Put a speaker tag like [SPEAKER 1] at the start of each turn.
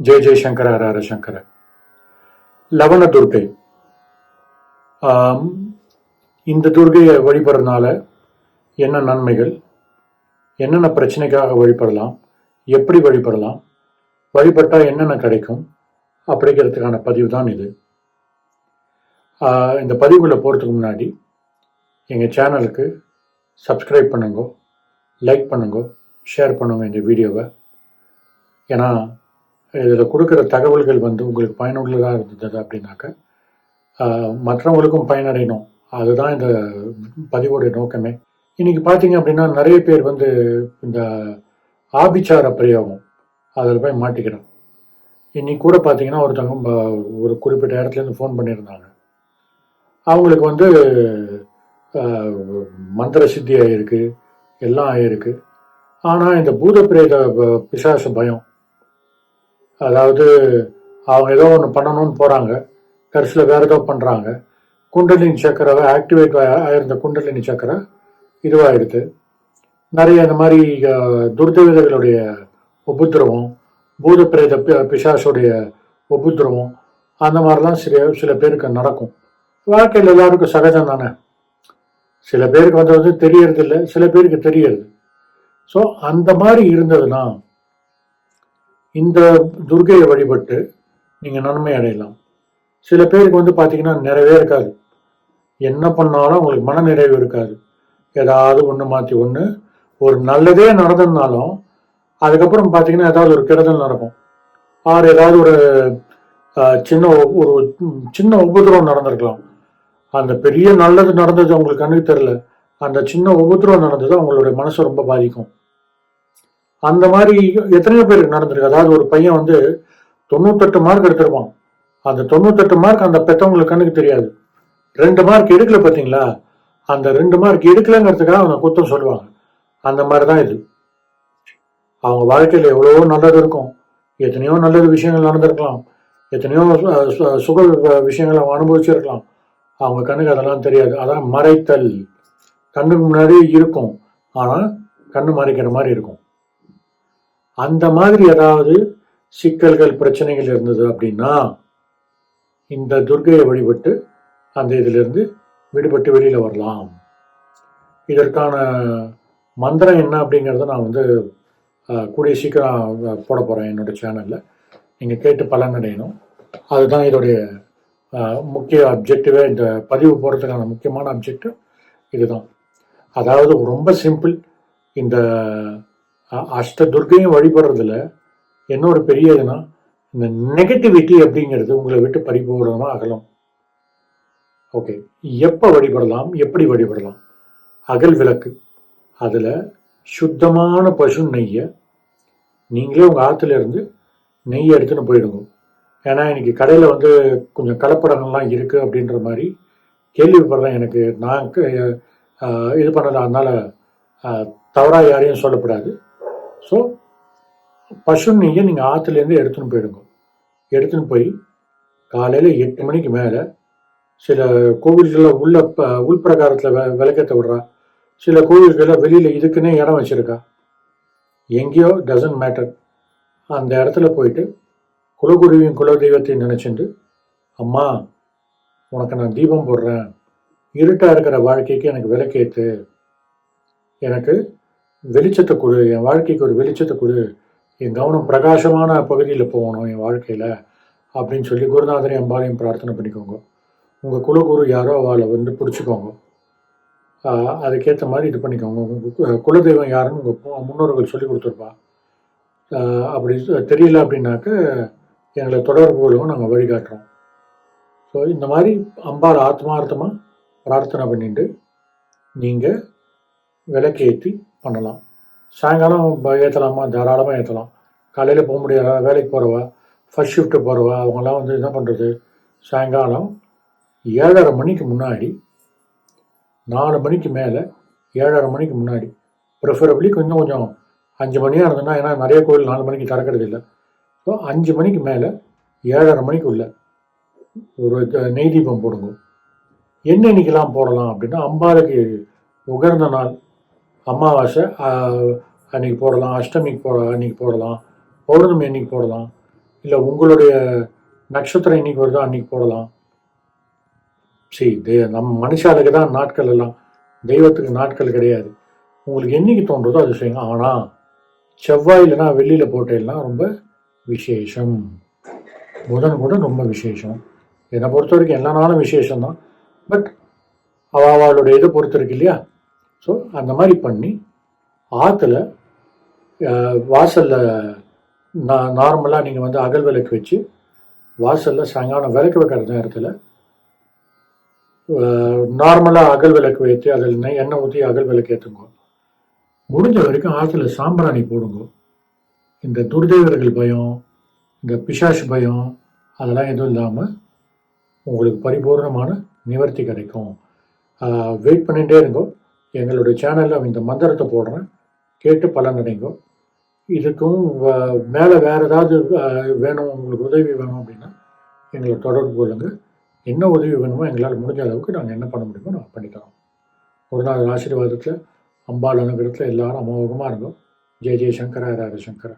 [SPEAKER 1] ஜெய ஜெயசங்கர ஹர ஹர சங்கர. லவண துர்க்கை இந்த துர்கையை வழிபடுறதுனால என்ன நன்மைகள்? என்னென்ன பிரச்சனைக்காக வழிபடலாம்? எப்படி வழிபடலாம்? வழிபட்டால் என்னென்ன கிடைக்கும்? அப்படிங்கிறதுக்கான பதிவு தான் இது. இந்த பதிவுகளை போகிறதுக்கு முன்னாடி எங்கள் சேனலுக்கு சப்ஸ்கிரைப் பண்ணுங்க லைக் பண்ணுங்க ஷேர் பண்ணுங்க இந்த வீடியோவை. ஏன்னா இதில் கொடுக்குற தகவல்கள் வந்து உங்களுக்கு பயனுள்ளதாக இருந்தது அப்படின்னாக்க மற்றவங்களுக்கும் பயனடையணும். அதுதான் இந்த பதிவோடைய நோக்கமே. இன்னைக்கு பார்த்தீங்க அப்படின்னா நிறைய பேர் வந்து இந்த ஆபிச்சார பிரயோகம் அதில் போய் மாட்டிக்கிறோம் இன்னைக்கு கூட பார்த்தீங்கன்னா ஒருத்தவங்க ஒரு குறிப்பிட்ட இடத்துலேருந்து ஃபோன் பண்ணியிருந்தாங்க. அவங்களுக்கு வந்து மந்திர சித்தி ஆகியிருக்கு எல்லாம் ஆகியிருக்கு ஆனால் இந்த பூத பிரேத ப- பிசாசு பயம் அதாவது அவங்க ஏதோ ஒன்று பண்ணணும்னு போகிறாங்க கடைசியில் வேறு ஏதோ பண்ணுறாங்க குண்டலினி சக்கரை ஆக்டிவேட் ஆயிருந்த குண்டலினி சக்கரை இதுவாகிடுது நிறைய இந்த மாதிரி அஹ், துர்தேவதைகளுடைய உபத்திரவம் பூத பிரேத பிசாசுடைய உபத்திரவம் அந்த மாதிரிலாம் சில சில பேருக்கு நடக்கும். வாழ்க்கையில் எல்லாருக்கும் சகஜம் தானே? சில பேருக்கு வந்து வந்து தெரியறதில்லை சில பேருக்கு தெரியறது. ஸோ அந்த மாதிரி இருந்ததுன்னா இந்த துர்கையை வழிபட்டு நீங்கள் நன்மை அடையலாம். சில பேருக்கு வந்து பார்த்தீங்கன்னா நிறைவே இருக்காது. என்ன பண்ணாலும் உங்களுக்கு மன நிறைவு இருக்காது. ஏதாவது ஒன்று மாற்றி ஒன்று ஒரு நல்லதே நடந்ததுனாலும் அதுக்கப்புறம் பார்த்தீங்கன்னா ஏதாவது ஒரு கெடுதல் நடக்கும். ஆறு ஏதாவது ஒரு சின்ன ஒரு சின்ன உபதிரவம் நடந்திருக்கலாம். அந்த பெரிய நல்லது நடந்தது அவங்களுக்கு கண்ணுக்கு தெரியல. அந்த சின்ன உபதிரவம் நடந்தது அவங்களுடைய மனசை ரொம்ப பாதிக்கும். அந்த மாதிரி எத்தனையோ பேருக்கு நடந்திருக்கு. அதாவது ஒரு பையன் வந்து தொண்ணூத்தெட்டு மார்க் எடுத்திருப்பான். அந்த தொண்ணூத்தெட்டு மார்க் அந்த பெத்தவங்களுக்கு கண்ணுக்கு தெரியாது. ரெண்டு மார்க் எடுக்கல பார்த்தீங்களா அந்த ரெண்டு மார்க் எடுக்கலங்கிறதுக்காக அவங்க குத்தம் சொல்லுவாங்க. அந்த மாதிரி தான் இது. அவங்க வாழ்க்கையில் எவ்வளவோ நல்லது இருக்கும். எத்தனையோ நல்லது விஷயங்கள் நடந்திருக்கலாம். எத்தனையோ சுக விஷயங்கள் அவங்க அனுபவிச்சிருக்கலாம். அவங்க கண்ணுக்கு அதெல்லாம் தெரியாது. அதான் மறைத்தல். கண்ணுக்கு முன்னாடி இருக்கும். ஆனால் கண்ணு மறைக்கிற மாதிரி இருக்கும். அந்த மாதிரி ஏதாவது சிக்கல்கள் பிரச்சனைகள் இருந்தது அப்படின்னா இந்த துர்கையை வழிபட்டு அந்த இதிலிருந்து விடுபட்டு வெளியில் வரலாம். இதற்கான மந்திரம் என்ன அப்படிங்கிறத நான் வந்து கூடிய சீக்கிரம் போட போகிறேன் என்னோட சேனலில். நீங்கள் கேட்டு பலனடையணும். அதுதான் இதோடைய முக்கிய அப்ஜெக்டிவே இந்த பதிவு போகிறதுக்கான முக்கியமான அப்ஜெக்டிவ் இதுதான். அதாவது ரொம்ப சிம்பிள் இந்த அஷ்ட துர்க்கையும் வழிபடுறதுல என்ன ஒரு பெரிய இதுனா இந்த நெகட்டிவிட்டி அப்படிங்கிறது உங்களை விட்டு பரிபூர்ணமாக அகலும். ஓகே எப்போ வழிபடலாம்? எப்படி வழிபடலாம்? அகல் விளக்கு. அதில் சுத்தமான பசு நெய்யை நீங்களே உங்கள் ஆற்றுல இருந்து நெய்யை எடுத்துன்னு போயிடுங்க. ஏன்னா இன்றைக்கி கடையில் வந்து கொஞ்சம் கலப்படங்கள்லாம் இருக்குது அப்படின்ற மாதிரி கேள்விப்படுறேன். எனக்கு நான் இது பண்ணல. அதனால் தவறாக யாரையும் சொல்லப்படாது. ஸோ பசு நீங்கள் ஆற்றுலேருந்து எடுத்துன்னு போயிடுங்க. எடுத்துன்னு போய் காலையில் எட்டு மணிக்கு மேலே சில கோவில்களில் உள்ள உள்பிரகாரத்தில் வெ விளக்கத்தை விடுறா. சில கோவில்களில் வெளியில் இதுக்குன்னே இடம் வச்சுருக்கா. எங்கேயோ டசன்ட் மேட்டர் அந்த இடத்துல போயிட்டு குலகுருவியும் குலதெய்வத்தையும் நினச்சிட்டு அம்மா உனக்கு நான் தீபம் போடுறேன். இருட்டாக இருக்கிற வாழ்க்கைக்கு எனக்கு விளக்கேற்று எனக்கு வெளிச்சத்தை கொடு என் வாழ்க்கைக்கு ஒரு வெளிச்சத்தை கொடு என் கவனம் பிரகாசமான பகுதியில் போகணும் என் வாழ்க்கையில் அப்படின்னு சொல்லி குருநாதனை அம்பாலையும் பிரார்த்தனை பண்ணிக்கோங்க. உங்கள் குலகுரு யாரோ அவளை வந்து பிடிச்சிக்கோங்க. அதுக்கேற்ற மாதிரி இது பண்ணிக்கோங்க. உங்கள் குலதெய்வம் யாருன்னு உங்கள் முன்னோர்கள் சொல்லி கொடுத்துருப்பா. அப்படி தெரியல அப்படின்னாக்க எங்களை தொடர்பு கொள்ளவும் நாங்கள் வழிகாட்டுறோம் ஸோ இந்த மாதிரி அம்பாள் ஆத்மார்த்தமாக பிரார்த்தனை பண்ணிட்டு நீங்கள் விளக்கேற்றி பண்ணலாம். சாயங்காலம் ஏற்றலாமா தாராளமாக ஏற்றலாம் காலையில் போக முடியாத? வேலைக்கு போகிறவா ஃபர்ஸ்ட் ஷிஃப்ட்டு போகிறவ அவங்கெல்லாம் வந்து என்ன பண்ணுறது சாயங்காலம் ஏழரை மணிக்கு முன்னாடி நாலு மணிக்கு மேலே ஏழரை மணிக்கு முன்னாடி ப்ரிஃபரபிளி கொஞ்சம் கொஞ்சம் அஞ்சு மணியாக இருந்ததுன்னா ஏன்னா நிறைய கோயில் நாலு மணிக்கு திறக்கிறது இல்லை. ஸோ அஞ்சு மணிக்கு மேலே ஏழரை மணிக்குள்ள ஒரு நெய் தீபம் போடுங்க. என்ன இன்னைக்கெல்லாம் போடலாம் அப்படின்னா அம்பாளுக்கு உகர்ந்த நாள். அமாவாசை அன்றைக்கி போடலாம் அஷ்டமிக்கு போட அன்றைக்கி போடலாம் பௌர்ணமி அன்றைக்கி போடலாம் இல்லை உங்களுடைய நட்சத்திரம் இன்னைக்கு வருதோ அன்றைக்கி போடலாம். சரி தே நம்ம மனுஷாளுக்கு தான் நாட்கள் எல்லாம் தெய்வத்துக்கு நாட்கள் கிடையாது. உங்களுக்கு என்னைக்கு தோன்றதோ அது செய்யுங்க ஆனால் செவ்வாயிலனா வெள்ளியில் போட்டேன்னா ரொம்ப விசேஷம். புதன் கூட ரொம்ப விசேஷம். என்னை பொறுத்த வரைக்கும் எல்லா நாளும் விசேஷம்தான். பட் அவ அவளுடைய இதை பொறுத்து இருக்கு இல்லையா? ஸோ அந்த மாதிரி பண்ணி ஆற்றுல வாசலில் நா நார்மலாக நீங்கள் வந்து அகல் விளக்கு வச்சு வாசலில் சாயங்காலம் விளக்கு வைக்கிற நேரத்தில் நார்மலாக அகல் விளக்கு வைத்து அதில் எண்ணெய் ஊற்றி அகல் விளக்கு ஏற்றுங்க முடிஞ்ச வரைக்கும் ஆற்றுல சாம்பிராணி போடுங்க. இந்த துர்தேவர்கள் பயம் இந்த பிசாஷ் பயம் அதெல்லாம் எதுவும் இல்லாமல் உங்களுக்கு பரிபூர்ணமான நிவர்த்தி கிடைக்கும். வெயிட் பண்ணிகிட்டே இருங்கோ. எங்களுடைய சேனலில் இந்த மந்திரத்தை போடுறேன். கேட்டு பலன் கிடைக்கும் இதுக்கும் மேலே வேறு ஏதாவது வேணும் உங்களுக்கு உதவி வேணும் அப்படின்னா எங்களை தொடர்பு கொள்ளுங்கள் என்ன உதவி வேணுமோ எங்களால் முடிஞ்ச அளவுக்கு நாங்கள் என்ன பண்ண முடியுமோ நாங்கள் பண்ணித்தரோம். ஒரு நாள் ஆசீர்வாதத்தில் அம்பாள் அனுகிரகத்தில் எல்லாரும் அமோகமாக இருக்கும் ஜெய ஜெய சங்கரா ராஜ சங்கரா.